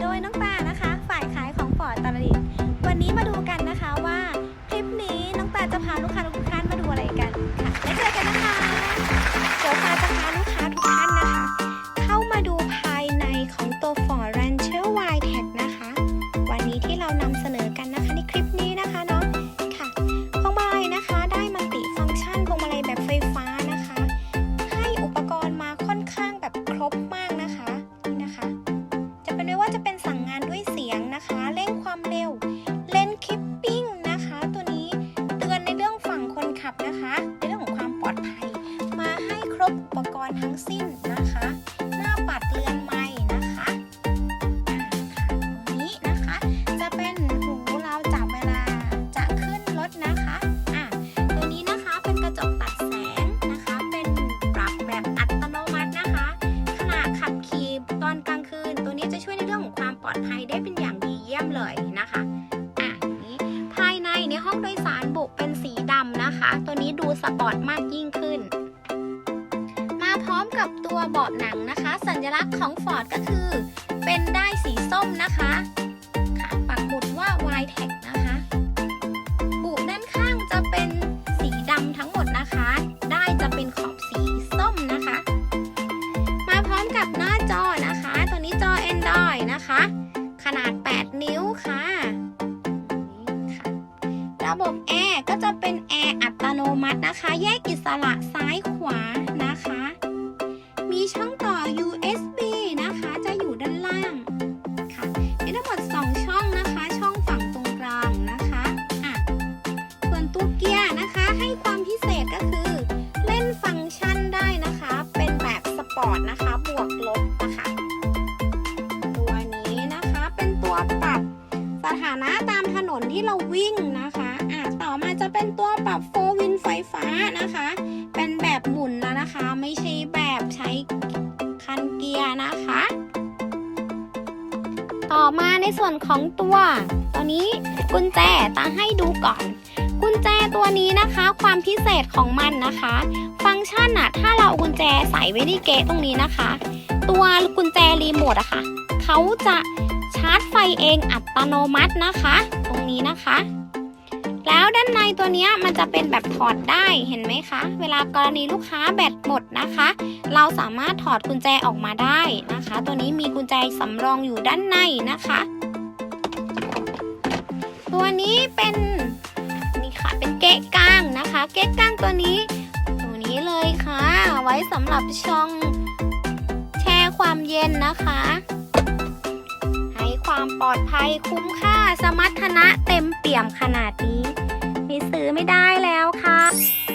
โดยน้องตานะคะ ฝ่ายขายของฟอดตาลดินวันนี้มาดูกันนะคะว่า คลิปนี้น้องตาจะพาลูกค้าทุกท่านมาดูอะไรกันค่ะและเจอกันนะคะเดี๋ยวพาจะพาลูกค้าทุกท่านนะคะ เข้ามาดูภายในของตัวฟอร์ดรนเชอร์ไวท์แท็กนะคะ วันนี้ที่เรานำเสนอกันนะคะในคลิปนี้นะคะเนาะค่ะพวงมาลัยนะคะได้มันติฟังก์ชันพวงมาลัยแบบไฟฟ้านะคะ ให้อุปกรณ์มาค่อนข้างแบบครบมาก กรณ์ทั้งสิ้นนะคะ หน้าปัดเรือนไม้นะคะอ่าค่ะตรงนี้นะคะ จะเป็นหูเราจับเวลาจะขึ้นรถนะคะอะตัวนี้นะคะเป็นกระจกตัดแสงนะคะ เป็นปรับแบบอัตโนมัตินะคะขณะขับขี่ตอนกลางคืน ตัวนี้จะช่วยในเรื่องของความปลอดภัยได้เป็นอย่างดีเยี่ยมเลยนะคะอะนี้ภายในในห้องโดยสารบุเป็นสีดำนะคะ ตัวนี้ดูสปอร์ตมากยิ่งขึ้น กับตัวเบาะหนังนะคะ สัญลักษณ์ของ Ford ก็คือ เป็นได้สีส้มนะคะค่ะปักหมุดว่า y t e c นะคะบุด้านข้างจะเป็นสีดำทั้งหมดนะคะ ได้จะเป็นขอบสีส้มนะคะ มาพร้อมกับหน้าจอนะคะ ตัวนี้จอ Android นะคะ ขนาด 8 นิ้วค่ะนี่ค่ะระบบแอร์ก็จะเป็นแอร์อัตโนมัตินะคะ แยกอิสระซ้ายขวา ส่วนตัวเกียร์นะคะ ให้ความพิเศษก็คือ เล่นฟังก์ชันได้นะคะ เป็นแบบสปอร์ตนะคะ บวกลบนะคะ ตัวนี้นะคะเป็นตัวปรับสถานะตามถนนที่เราวิ่งนะคะอะต่อมาจะเป็นตัวปรับโฟวินไฟฟ้านะคะ เป็นแบบหมุนแล้วนะคะ ไม่ใช่แบบใช้คันเกียร์นะคะ ต่อมาในส่วนของตัวตัวนี้กุญแจตาให้ดูก่อน กุญแจตัวนี้นะคะ ความพิเศษของมันนะคะ ฟังก์ชันอะถ้าเราเอากุญแจใส่ไว้ที่เกะตรงนี้นะคะ ตัวกุญแจรีโมทอะค่ะเขาจะชาร์จไฟเองอัตโนมัตินะคะ ตรงนี้นะคะ แล้วด้านในตัวนี้มันจะเป็นแบบถอดได้เห็นไหมคะ เวลากรณีลูกค้าแบตหมดนะคะ เราสามารถถอดกุญแจออกมาได้นะคะ ตัวนี้มีกุญแจสำรองอยู่ด้านในนะคะ ตัวนี้เป็น ก๊ะกลางตัวนี้ ตัวนี้เลยค่ะ ไว้สำหรับช่องแช่ความเย็นนะคะ ให้ความปลอดภัยคุ้มค่าสมรรถนะเต็มเปี่ยมขนาดนี้ มีซื้อไม่ได้แล้วค่ะค่ะสำหรับคลิปนี้นะคะก็จบเพียงเท่านี้ก่อนนะคะ